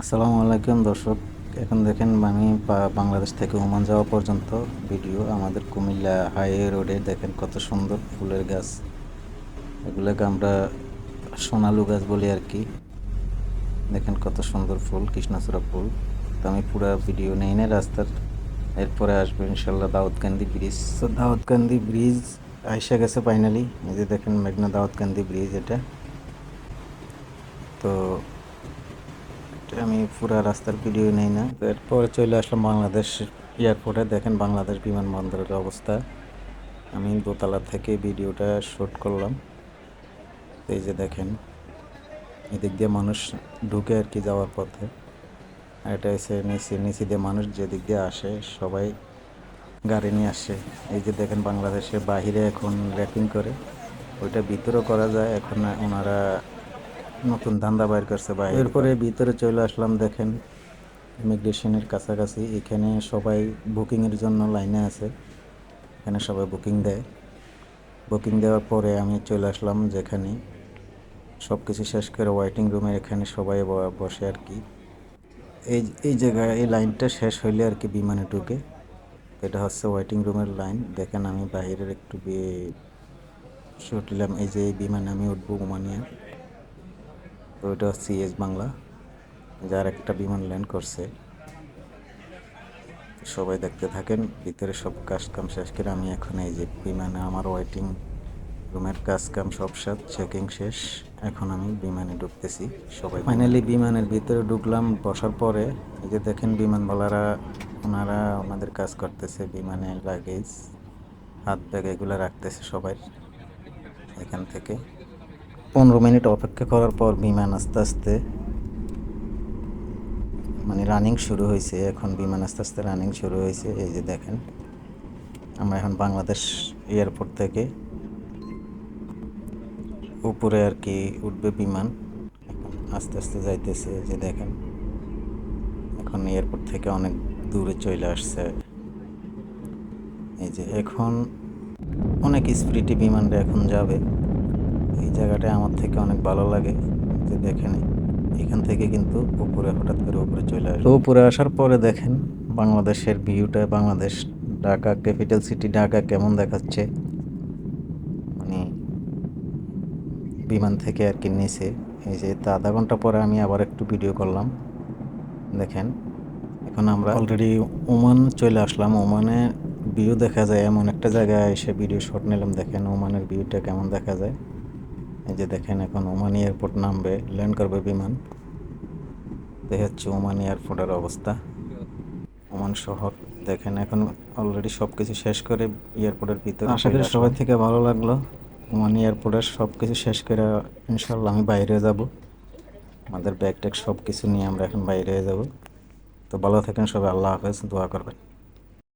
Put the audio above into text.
আসসালামু আলাইকুম দর্শক, এখন দেখেন আমি বাংলাদেশ থেকে ওমান যাওয়া পর্যন্ত ভিডিও আমাদের কুমিল্লা হাইওয়ে রোডে দেখেন কত সুন্দর ফুলের গাছ। এগুলোকে আমরা সোনালু গাছ বলি আর কি। দেখেন কত সুন্দর ফুল, কৃষ্ণচূড়া ফুল। তো আমি পুরো ভিডিও নেই না রাস্তার। এরপরে আসবে ইনশাল্লাহ দাউদকান্দি ব্রিজ। তো দাউদকান্দি ব্রিজ আইসা গেছে ফাইনালি এই যে দেখেন মেঘনা দাউদকান্দি ব্রিজ এটা। তো আমি পুরো রাস্তার ভিডিও নেই না। এরপরে চলে আসলাম বাংলাদেশ এয়ারপোর্টে দেখেন বাংলাদেশ বিমানবন্দরের অবস্থা। আমি দোতলা থেকে ভিডিওটা শ্যুট করলাম। এই যে দেখেন, এদিক দিয়ে মানুষ ঢুকে আর কি যাওয়ার পথে। আর এটা এসে নিচে নিচে দিয়ে মানুষ যেদিক দিয়ে আসে, সবাই গাড়ি নিয়ে আসে। এই যে দেখেন বাংলাদেশের বাহিরে এখন র্যাপিং করে। ওইটা ভিতরেও করা যায়। এখন ওনারা নতুন ধান্দা বাইর করছে ভাই এরপরে ভিতরে চলে আসলাম, দেখেন, ইমিগ্রেশনের কাছাকাছি। এখানে সবাই বুকিংয়ের জন্য লাইনে আছে। এখানে সবাই বুকিং দেয়। বুকিং দেওয়ার পরে আমি চলে আসলাম যেখানে সব কিছু শেষ করে ওয়েটিং রুমে এখানে সবাই বসে আর কি। এই এই জায়গায়, এই লাইনটা শেষ হইলে আর কি বিমানে ঢুকে। এটা হচ্ছে ওয়েটিং রুমের লাইন। দেখেন আমি বাইরের একটু শুট নিলাম এই যে বিমানে আমি উঠবো ওমানিয়া তো এটা ইএস বাংলা, যার একটা বিমান ল্যান্ড করছে। সবাই দেখতে থাকেন, ভিতরে সব কাজ কাম শেষ করে আমি এখন এই যে বিমানে আমার ওয়েটিং রুমের কাজ কাম সব সাথ চেকিং শেষ, এখন আমি বিমানে ঢুকতেছি, সবাই ফাইনালি বিমানের ভিতরে ঢুকলাম, বসার পরে এই যে দেখেন বিমানওয়ালারা ওনারা ওনাদের কাজ করতেছে বিমানে লাগেজ হাত ব্যাগ এগুলো রাখতেছে সবাই, এখান থেকে। পনেরো মিনিট অপেক্ষা করার পর বিমান আস্তে আস্তে মানে রানিং শুরু হয়েছে। এখন বিমান আস্তে আস্তে রানিং শুরু হয়েছে। এই যে দেখেন, আমরা এখন বাংলাদেশ এয়ারপোর্ট থেকে উপরে আর কি উঠবে বিমান। আস্তে আস্তে যাইতেছে। যে দেখেন, এখন এয়ারপোর্ট থেকে অনেক দূরে চলে আসছে। এই যে এখন অনেক স্পিরিটি বিমানটা এখন যাবে। এই জায়গাটা আমার থেকে অনেক ভালো লাগে। যে দেখেন, এখান থেকে কিন্তু উপরে হঠাৎ করে উপরে চলে আসে তো উপরে আসার পরে দেখেন, বাংলাদেশের ভিউটা, বাংলাদেশ ঢাকা ক্যাপিটাল সিটি ঢাকা কেমন দেখাচ্ছে। মানে বিমান থেকে আর কি নিচে। এই যে তা আধা ঘণ্টা পরে আমি আবার একটু ভিডিও করলাম। দেখেন, এখন আমরা অলরেডি ওমান চলে আসলাম। ওমানে ভিউ দেখা যায়, এমন একটা জায়গায় এসে ভিডিও শট নিলাম। দেখেন, ওমানের ভিউটা কেমন দেখা যায়। এই যে দেখেন এখন ওমান এয়ারপোর্ট নামবে ল্যান্ড করবে বিমান। দেখা যাচ্ছে ওমান এয়ারপোর্টের অবস্থা। ওমান শহর দেখেন এখন অলরেডি সব কিছু শেষ করে এয়ারপোর্টের ভিতরে আশা করি সবাই থেকে ভালো লাগল। ওমান এয়ারপোর্টের সব কিছু শেষ করে ইনশাল্লাহ আমি বাইরে যাব। আমাদের ব্যাগ ট্যাগ সব কিছু নিয়ে আমরা এখন বাইরে যাব। তো ভালো থাকেন সবাই আল্লাহ হাফেজ দোয়া করবেন।